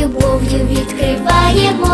Любов'ю відкриваємо